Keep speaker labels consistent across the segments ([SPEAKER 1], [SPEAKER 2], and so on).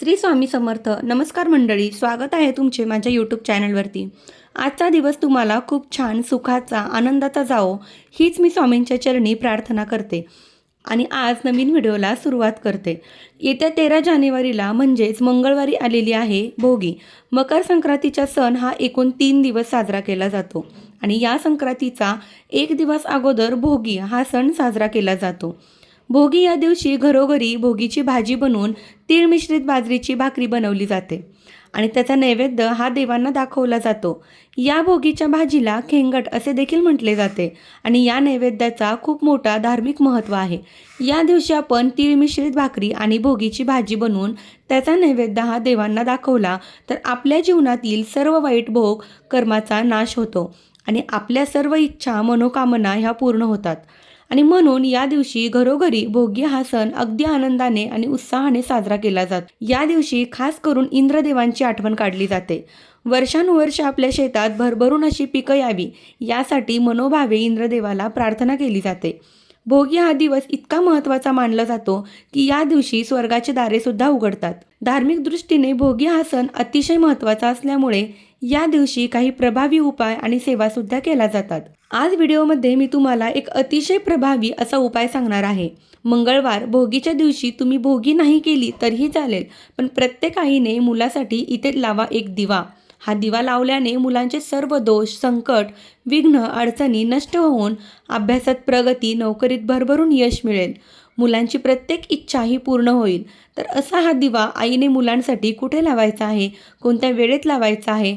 [SPEAKER 1] श्री स्वामी समर्थ नमस्कार मंडळी स्वागत आहे तुमचे माझ्या यूट्यूब चॅनलवरती आजचा दिवस तुम्हाला खूप छान सुखाचा आनंदाचा जावो हीच मी स्वामींच्या चरणी प्रार्थना करते. आणि आज नवीन व्हिडिओला सुरुवात करते. येत्या तेरा जानेवारीला म्हणजेच मंगळवारी आलेली आहे भोगी. मकर संक्रांतीचा सण हा एकूण तीन दिवस साजरा केला जातो. आणि या संक्रांतीचा एक दिवस अगोदर भोगी हा सण साजरा केला जातो. भोगी या दिवशी घरोघरी भोगीची भाजी बनवून तीळ मिश्रित बाजरीची भाकरी बनवली जाते. आणि त्याचा नैवेद्य हा देवांना दाखवला जातो. या भोगीच्या भाजीला खेंगट असे देखील म्हटले जाते. आणि या नैवेद्याचा खूप मोठा धार्मिक महत्त्व आहे. या दिवशी आपण तीळ मिश्रित भाकरी आणि भोगीची भाजी बनवून त्याचा नैवेद्य हा देवांना दाखवला तर आपल्या जीवनातील सर्व वाईट भोग कर्माचा नाश होतो. आणि आपल्या सर्व इच्छा मनोकामना ह्या पूर्ण होतात. आणि म्हणून या दिवशी घरोघरी भोगी हा सण अगदी आनंदाने आणि उत्साहाने साजरा केला जातो. या दिवशी खास करून इंद्रदेवांची आठवण काढली जाते. वर्षानुवर्ष आपल्या शेतात भरभरून अशी पिकं यावी यासाठी मनोभावे इंद्रदेवाला प्रार्थना केली जाते. भोगी हा दिवस इतका महत्त्वाचा मानला जातो की या दिवशी स्वर्गाचे दारे सुद्धा उघडतात. धार्मिक दृष्टीने भोगी हा सण अतिशय महत्त्वाचा असल्यामुळे या दिवशी काही प्रभावी उपाय आणि सेवा सुद्धा केल्या जातात. आज व्हिडिओमध्ये मी तुम्हाला एक अतिशय प्रभावी असा उपाय सांगणार आहे. मंगळवार भोगीच्या दिवशी तुम्ही भोगी नाही केली तरीही चालेल पण प्रत्येक आईने मुलासाठी इथे लावा एक दिवा. हा दिवा लावल्याने मुलांचे सर्व दोष संकट विघ्न अडचणी नष्ट होऊन अभ्यासात प्रगती नोकरीत भरभरून यश मिळेल. मुलांची प्रत्येक इच्छा ही पूर्ण होईल. तर असा हा दिवा आईने मुलांसाठी कुठे लावायचा आहे? कोणत्या वेळेत लावायचा आहे?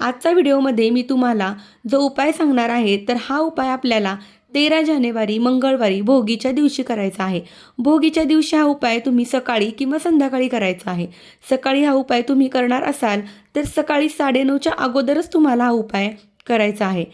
[SPEAKER 1] आजचा व्हिडिओमध्ये मी तुम्हाला जो उपाय सांगणार आहे तर हा उपाय आपल्याला तेरा जानेवारी मंगळवारी भोगीच्या दिवशी करायचा आहे. भोगीच्या दिवशी हा उपाय तुम्ही सकाळी किंवा संध्याकाळी करायचा आहे. सकाळी हा उपाय तुम्ही करणार असाल तर सकाळी साडेनऊच्या अगोदरच तुम्हाला हा उपाय करायचा आहे.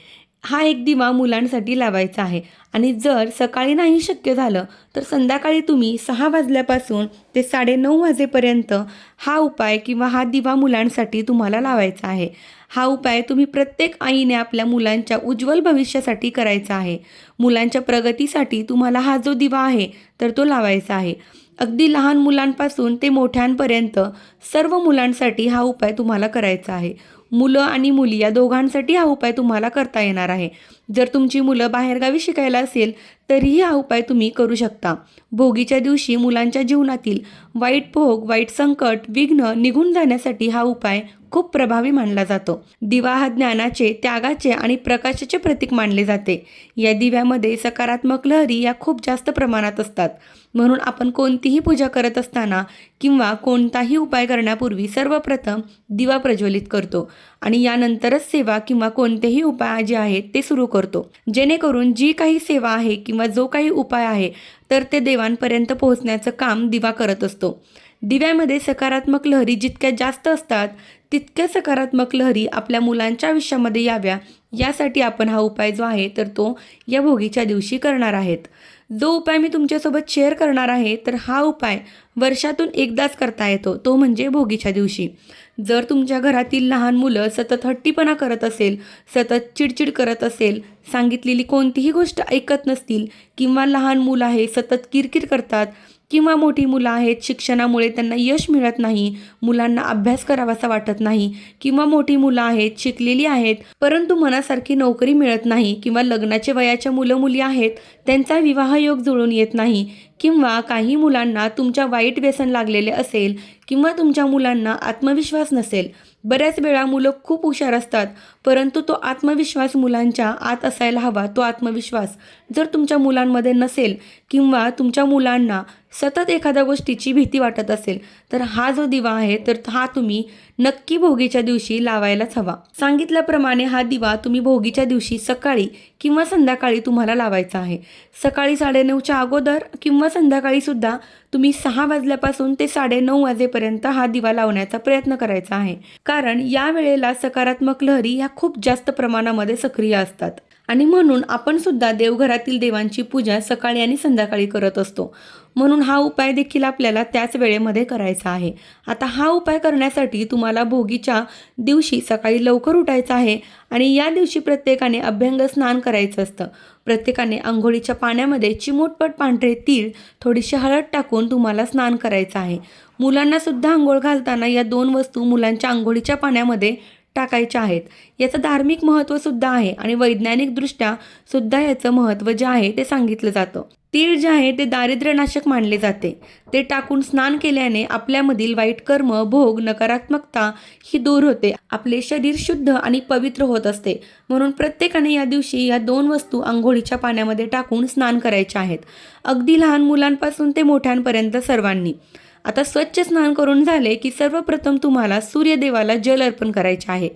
[SPEAKER 1] हा एक दिवा मुलांसाठी लावायचा आहे. आणि जर सकाळी नाही शक्य झालं तर संध्याकाळी तुम्ही सहा वाजल्यापासून ते साडेनऊ वाजेपर्यंत हा उपाय किंवा हा दिवा मुलांसाठी तुम्हाला लावायचा आहे. हा उपाय तुम्ही प्रत्येक आईने आपल्या मुलांच्या उज्ज्वल भविष्यासाठी करायचा आहे. मुलांच्या प्रगतीसाठी तुम्हाला हा जो दिवा आहे तर तो लावायचा आहे. अगदी लहान मुलांपासून ते मोठ्यांपर्यंत सर्व मुलांसाठी हा उपाय तुम्हाला करायचा आहे. मुलं आणि मुली या दोघांसाठी हा उपाय तुम्हाला करता येणार आहे. जर तुमची मुलं बाहेरगावी शिकायला असेल तरीही हा उपाय तुम्ही करू शकता. भोगीच्या दिवशी मुलांच्या जीवनातील वाईट भोग वाईट संकट विघ्न निघून जाण्यासाठी हा उपाय खूप प्रभावी मानला जातो. दिवा हा ज्ञानाचे त्यागाचे आणि प्रकाशाचे प्रतीक मानले जाते. या दिव्यामध्ये सकारात्मक लहरी या खूप जास्त प्रमाणात असतात. म्हणून आपण कोणतीही पूजा करत असताना किंवा कोणताही उपाय करण्यापूर्वी सर्वप्रथम दिवा प्रज्वलित करतो. आणि यानंतरच सेवा किंवा कोणतेही उपाय जे आहेत ते सुरू करतो. जेणेकरून जी काही सेवा आहे किंवा जो काही उपाय आहे तर ते देवांपर्यंत पोहोचण्याचं काम दिवा करत असतो. दिव्यामध्ये सकारात्मक लहरी जितक्या जास्त असतात तितक्या सकारात्मक लहरी आपल्या मुलांच्या आयुष्यामध्ये याव्या यासाठी आपण हा उपाय जो आहे तर तो या भोगीच्या दिवशी करणार आहेत. जो उपाय मी तुमच्यासोबत शेअर करणार आहे तर हा उपाय वर्षातून एकदाच करता येतो. तो म्हणजे भोगीच्या दिवशी. जर तुमच्या घरातील लहान मुलं सतत हट्टीपणा करत असेल सतत चिडचिड करत असेल सांगितलेली कोणतीही गोष्ट ऐकत नसतील किंवा लहान मुलं आहे सतत किरकिर करतात किंवा मोठी मुलं आहेत शिक्षणामुळे त्यांना यश मिळत नाही मुलांना अभ्यास करावासा वाटत नाही किंवा मोठी मुलं आहेत शिकलेली आहेत परंतु मनासारखी नोकरी मिळत नाही किंवा लग्नाचे वयाच्या मुलं मुली आहेत त्यांचा विवाहयोग जुळून येत नाही किंवा काही मुलांना तुमच्या वाईट व्यसन लागलेले असेल किंवा तुमच्या मुलांना आत्मविश्वास नसेल. बऱ्याच वेळा मुलं खूप हुशार असतात परंतु तो आत्मविश्वास मुलांच्या आत असायला हवा तो आत्मविश्वास. जर तुमच्या मुलांमध्ये नसेल किंवा तुमच्या मुलांना सतत एखाद्या गोष्टीची भीती वाटत असेल तर हा जो दिवा आहे तर हा तुम्ही नक्की भोगीच्या दिवशी लावायलाच हवा. सांगितल्याप्रमाणे हा दिवा तुम्ही भोगीच्या दिवशी सकाळी किंवा संध्याकाळी तुम्हाला लावायचा आहे. सकाळी साडेनऊच्या अगोदर किंवा संध्याकाळी सुद्धा तुम्ही सहा वाजल्यापासून ते साडेनऊ वाजेपर्यंत हा दिवा लावण्याचा प्रयत्न करायचा आहे. कारण या वेळेला सकारात्मक लहरी ह्या खूप जास्त प्रमाणामध्ये सक्रिय असतात. आणि म्हणून आपण सुद्धा देवघरातील देवांची पूजा सकाळी आणि संध्याकाळी करत असतो. म्हणून हा उपाय देखील आपल्याला त्याच वेळेमध्ये करायचा आहे. आता हा उपाय करण्यासाठी तुम्हाला भोगीच्या दिवशी सकाळी लवकर उठायचं आहे आणि या दिवशी प्रत्येकाने अभ्यंग स्नान करायचं असतं. प्रत्येकाने आंघोळीच्या पाण्यामध्ये चिमूटपट पांढरे तीळ थोडीशी हळद टाकून तुम्हाला स्नान करायचं आहे. मुलांनासुद्धा आंघोळ घालताना या दोन वस्तू मुलांच्या आंघोळीच्या पाण्यामध्ये टाकायच्या आहेत. याचं धार्मिक महत्त्वसुद्धा आहे आणि वैज्ञानिकदृष्ट्या सुद्धा याचं महत्त्व जे आहे ते सांगितलं जातं. तीळ जे आहे ते दारिद्र्यनाशक मानले जाते. ते टाकून स्नान केल्याने आपल्यामधील वाईट कर्म भोग नकारात्मकता ही दूर होते. आपले शरीर शुद्ध आणि पवित्र होत असते. म्हणून प्रत्येकाने या दिवशी या दोन वस्तू आंघोळीच्या पाण्यामध्ये टाकून स्नान करायच्या आहेत. अगदी लहान मुलांपासून ते मोठ्यांपर्यंत सर्वांनी. आता स्वच्छ स्नान करून झाले की सर्वप्रथम तुम्हाला सूर्यदेवाला जल अर्पण करायचे आहे.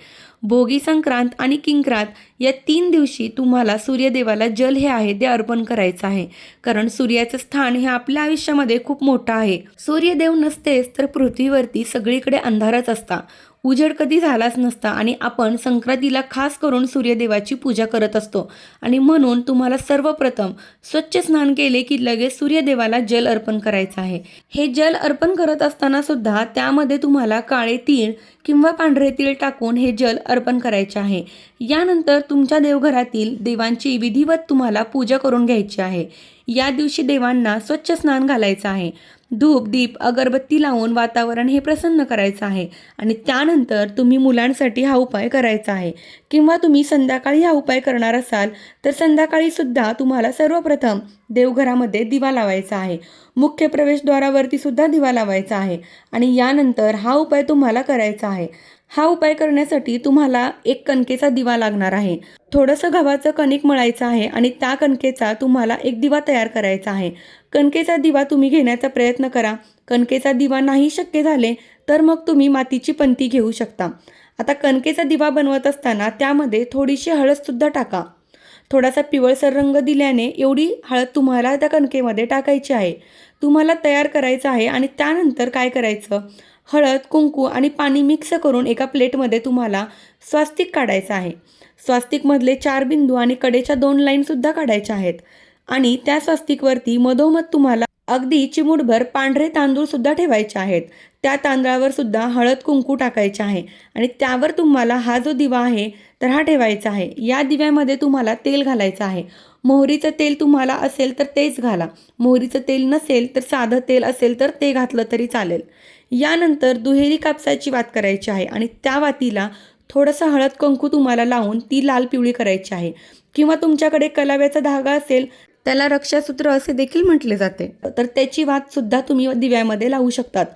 [SPEAKER 1] भोगी संक्रांत आणि किंक्रांत या तीन दिवशी तुम्हाला सूर्यदेवाला जल हे आहे ते अर्पण करायचं आहे. कारण सूर्याचं स्थान हे आपल्या आयुष्यामध्ये खूप मोठं आहे. सूर्यदेव नसतेच तर पृथ्वीवरती सगळीकडे अंधारच असता. उजेड कधी झालाच नसता आणि आपण संक्रांतीला खास करून सूर्यदेवाची पूजा करत असतो. आणि म्हणून तुम्हाला सर्वप्रथम स्वच्छ स्नान केले की लगेच सूर्यदेवाला जल अर्पण करायचं आहे. हे जल अर्पण करत असताना सुद्धा त्यामध्ये तुम्हाला काळे तीळ किंवा पांढरे तीळ टाकून हे जल अर्पण करायचे आहे. यानंतर तुमच्या देवघरातील देवांची विधिवत तुम्हाला पूजा करून घ्यायची आहे. या दिवशी देवांना स्वच्छ स्नान घालायचं आहे. धूप दीप अगरबत्ती लावून वातावरण हे प्रसन्न करायचं आहे. आणि त्यानंतर तुम्ही मुलांसाठी हा उपाय करायचा आहे. किंवा तुम्ही संध्याकाळी हा उपाय करणार असाल तर संध्याकाळी सुद्धा तुम्हाला सर्वप्रथम देवघरामध्ये दिवा लावायचा आहे. मुख्य प्रवेशद्वारावरती सुद्धा दिवा लावायचा आहे. आणि यानंतर हा उपाय तुम्हाला करायचा आहे. हा उपाय करण्यासाठी तुम्हाला एक कणकेचा दिवा लागणार आहे. थोडंसं गव्हाचं कणिक मळायचं आहे आणि त्या कणकेचा तुम्हाला एक दिवा तयार करायचा आहे. कणकेचा दिवा तुम्ही घेण्याचा प्रयत्न करा. कणकेचा दिवा नाही शक्य झाले तर मग तुम्ही मातीची पंती घेऊ शकता. आता कणकेचा दिवा बनवत असताना त्यामध्ये थोडीशी हळदसुद्धा टाका. थोडासा पिवळसर रंग दिल्याने एवढी हळद तुम्हाला त्या कणकेमध्ये टाकायची आहे. तुम्हाला तयार करायचं आहे आणि त्यानंतर काय करायचं? हळद कुंकू आणि पाणी मिक्स करून एका प्लेटमध्ये तुम्हाला स्वास्तिक काढायचं आहे. स्वास्तिकमधले चार बिंदू आणि कडेच्या दोन लाईनसुद्धा काढायच्या आहेत. आणि त्या स्वास्तिकवरती मधोमध तुम्हाला अगदी चिमूटभर पांढरे तांदूळसुद्धा ठेवायचे आहेत. त्या तांदळावर सुद्धा हळद कुंकू टाकायचे आहे. आणि त्यावर तुम्हाला हा जो दिवा आहे तर हा ठेवायचा आहे. या दिव्यामध्ये तुम्हाला तेल घालायचं आहे. मोहरीचं तेल तुम्हाला असेल तर तेच घाला. मोहरीचं तेल नसेल तर साधं तेल असेल तर ते घातलं तरी चालेल. यानंतर दुहेरी कापसाची वात करायची आहे आणि त्या वातीला थोडंसं हळद कंकू तुम्हाला लावून ती लाल पिवळी करायची आहे. किंवा तुमच्याकडे कलाव्याचा धागा असेल त्याला रक्षासूत्र असे देखील म्हटले जाते. तर त्याची वात सुद्धा तुम्ही दिव्यामध्ये लावू शकतात.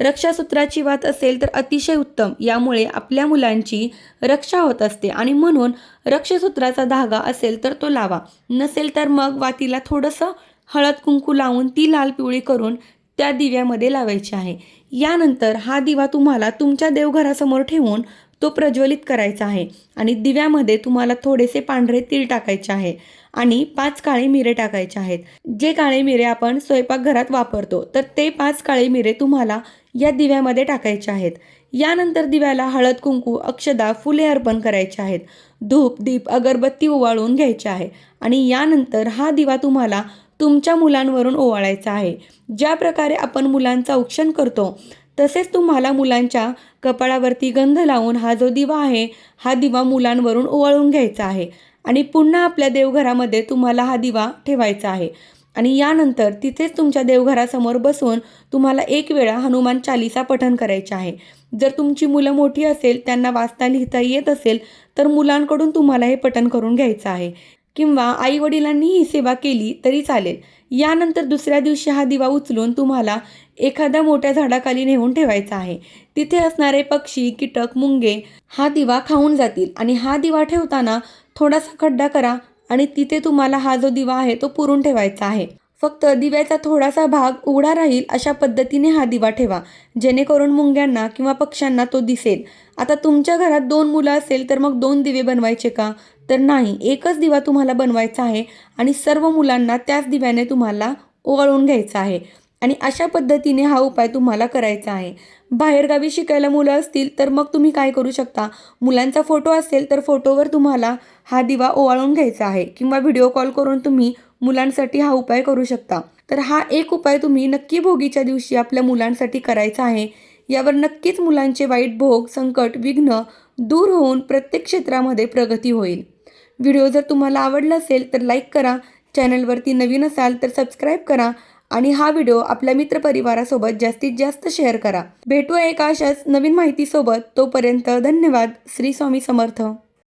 [SPEAKER 1] रक्षासूत्राची वात असेल तर अतिशय उत्तम. यामुळे आपल्या मुलांची रक्षा होत असते आणि म्हणून रक्षसूत्राचा धागा असेल तर तो लावा. नसेल तर मग वातीला थोडंसं हळद कुंकू लावून ती लाल पिवळी करून त्या दिव्यामध्ये लावायची आहे. यानंतर हा दिवा तुम्हाला तुमच्या देवघरासमोर ठेवून तो प्रज्वलित करायचा आहे. आणि दिव्यामध्ये तुम्हाला थोडेसे पांढरे तीळ टाकायचे आहे. आणि पाच काळे मिरे टाकायचे आहेत. जे काळे मिरे आपण स्वयंपाकघरात वापरतो तर ते पाच काळे मिरे तुम्हाला या दिव्यामध्ये टाकायचे आहेत. यानंतर दिव्याला हळद कुंकू अक्षदा फुले अर्पण करायचे आहेत. धूप दीप अगरबत्ती ओवाळून घ्यायचे आहे. आणि यानंतर हा दिवा तुम्हाला तुमच्या मुलांवरून ओवाळायचा आहे. ज्या प्रकारे आपण मुलांचा औक्षण करतो तसेच तुम्हाला मुलांच्या कपाळावरती गंध लावून हा जो दिवा आहे हा दिवा मुलांवरून ओवाळून घ्यायचा आहे. आणि पुन्हा आपल्या देवघरामध्ये तुम्हाला हा दिवा ठेवायचा आहे. आणि यानंतर तिथेच तुमच्या देवघरासमोर बसून तुम्हाला एक वेळा हनुमान चालिसा पठन करायचे आहे. जर तुमची मुलं मोठी असेल त्यांना वाचता लिहिता येत असेल तर मुलांकडून तुम्हाला हे पठन करून घ्यायचं आहे. किंवा आई वडिलांनी ही सेवा केली तरी चालेल. यानंतर दुसऱ्या दिवशी हा दिवा उचलून तुम्हाला एखाद्या मोठ्या झाडाखाली नेऊन ठेवायचा आहे. तिथे असणारे पक्षी कीटक मुंगे हा दिवा खाऊन जातील. आणि हा दिवा ठेवताना थोडासा खड्डा करा आणि तिथे तुम्हाला हा जो दिवा आहे तो पुरून ठेवायचा आहे. फक्त दिव्याचा थोडासा भाग उघडा राहील अशा पद्धतीने हा दिवा ठेवा. जेणेकरून मुंग्यांना किंवा पक्ष्यांना तो दिसेल. आता तुमच्या घरात दोन मुलं असेल तर मग दोन दिवे बनवायचे का? तर नाही. एकच दिवा तुम्हाला बनवायचा आहे आणि सर्व मुलांना त्याच दिव्याने तुम्हाला ओवाळून घ्यायचा आहे. आणि अशा पद्धतीने हा उपाय तुम्हाला करायचा आहे. बाहेरगावी शिकायला मुलं असतील तर मग तुम्ही काय करू शकता? मुलांचा फोटो असेल तर फोटोवर तुम्हाला हा दिवा ओवाळून घ्यायचा आहे किंवा व्हिडिओ कॉल करून तुम्ही मुलांसाठी हा उपाय करू शकता. तर हा एक उपाय तुम्ही नक्की भोगीच्या दिवशी आपल्या मुलांसाठी करायचा आहे. यावर नक्कीच मुलांचे वाईट भोग संकट विघ्न दूर होऊन प्रत्येक क्षेत्रामध्ये प्रगती होईल. व्हिडिओ जर तुम्हाला आवडला असेल तर लाईक करा. चॅनलवरती नवीन असाल तर सबस्क्राईब करा. आणि हा व्हिडिओ आपल्या मित्रपरिवारासोबत जास्तीत जास्त शेअर करा. भेटूया एका अशाच नवीन माहितीसोबत. तोपर्यंत धन्यवाद. श्री स्वामी समर्थ.